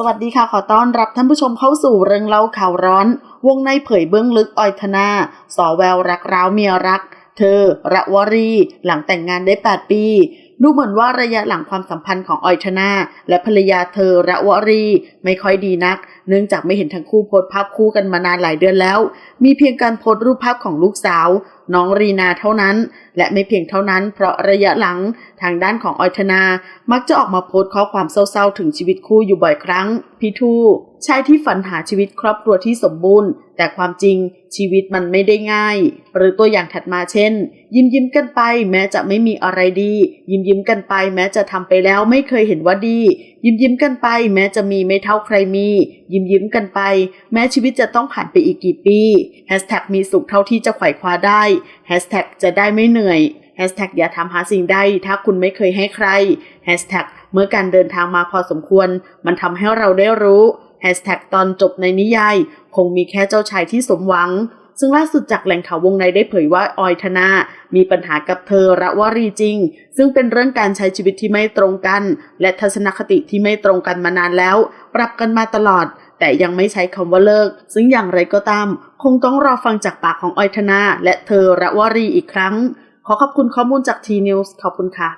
สวัสดีค่ะ ขอต้อนรับท่านผู้ชมเข้าสู่เรื่องเล่าข่าวร้อน วงในเผยเบื้องลึกออยธนาสอแววรักร้าวเมียรัก เธอระวรี หลังแต่งงานได้ 8 ปี ดูเหมือนว่าระยะหลังความสัมพันธ์ของออยธนา และภรรยาเธอระวรี ไม่ค่อยดีนัก เนื่องจากไม่เห็นทั้งคู่โพสภาพคู่กันมานานหลายเดือนแล้ว มีเพียงการโพสรูปภาพของลูกสาว น้องรีนาเท่านั้น และไม่เพียงเท่านั้น เพราะระยะหลังทางด้านของออยธนา มักจะออกมาโพสข้อความเศร้าๆ ถึงชีวิตคู่อยู่บ่อยครั้ง พี่ทู ชายที่ฝันหาชีวิตครอบครัวที่สมบูรณ์ แต่ความจริงชีวิตมันไม่ได้ง่าย หรือตัวอย่างถัดมาเช่น ยิ้มยิ้มกันไป แม้จะไม่มีอะไรดี ยิ้มยิ้มกันไป แม้จะทำไปแล้วไม่เคยเห็นว่าดี ยิ้มยิ้มกันไป แม้จะมีไม่เท่าใครมี ยิ้มยิ้มกันไป แม้ชีวิตจะต้องผ่านไปอีกกี่ปีแฮชแท็กมีสุขเท่าที่จะไขว่คว้าได้แฮชแท็กจะได้ไม่เหนื่อยแฮชแท็กอย่าทำหาสิ่งใดถ้าคุณไม่เคยให้ใครแฮชแท็กเมื่อการเดินทางมาพอสมควร มันทำให้เราได้รู้ แฮชแท็กตอนจบในนิยาย คงมีแค่เจ้าชายที่สมหวัง ซึ่งล่าสุดจากแหล่งข่าววงในได้เผยว่าออยธนา มีปัญหากับเธอระวรีจริง ซึ่งเป็นเรื่องการใช้ชีวิตที่ไม่ตรงกัน และทัศนคติที่ไม่ตรงกันมานานแล้ว ปรับกันมาตลอดแต่ยังไม่ใช้คำว่าเลิก ซึ่งอย่างไรก็ตาม คงต้องรอฟังจากปากของออยธนา และเธอระวรีอีกครั้ง ขอขอบคุณข้อมูลจากทีนิวส์ขอบคุณค่ะ